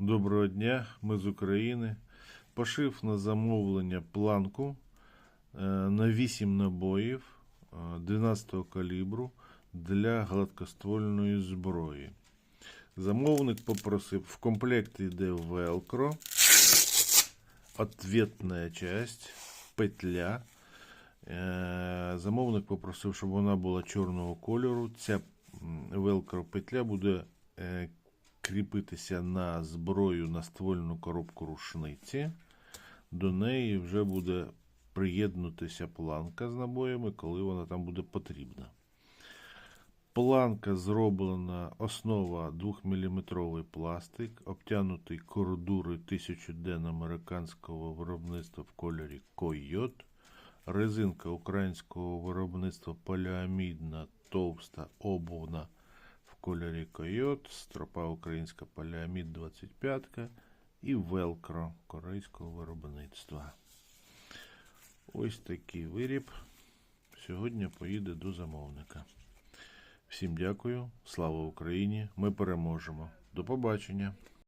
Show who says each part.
Speaker 1: Доброго дня, ми з України. Пошив на замовлення планку е, на 8 набоїв е, 12 калібру для гладкоствольної зброї. Замовник попросив, в комплекті йде велкро, ответная часть, петля. Е, Замовник попросив, щоб вона була чорного кольору. Ця велкро петля буде е, кріпитися на зброю на ствольну коробку рушниці. До неї вже буде приєднутися планка з набоями, коли вона там буде потрібна. Планка зроблена основа 2-мм пластик, обтянутий кордури 1000D американського виробництва в кольорі Койот. Резинка українського виробництва поліамідна, товста, обувна кольорі Койот, стропа українська поліамід 25 і велкро корейського виробництва. Ось такий виріб сьогодні поїде до замовника. Всім дякую, слава Україні! Ми переможемо. До побачення!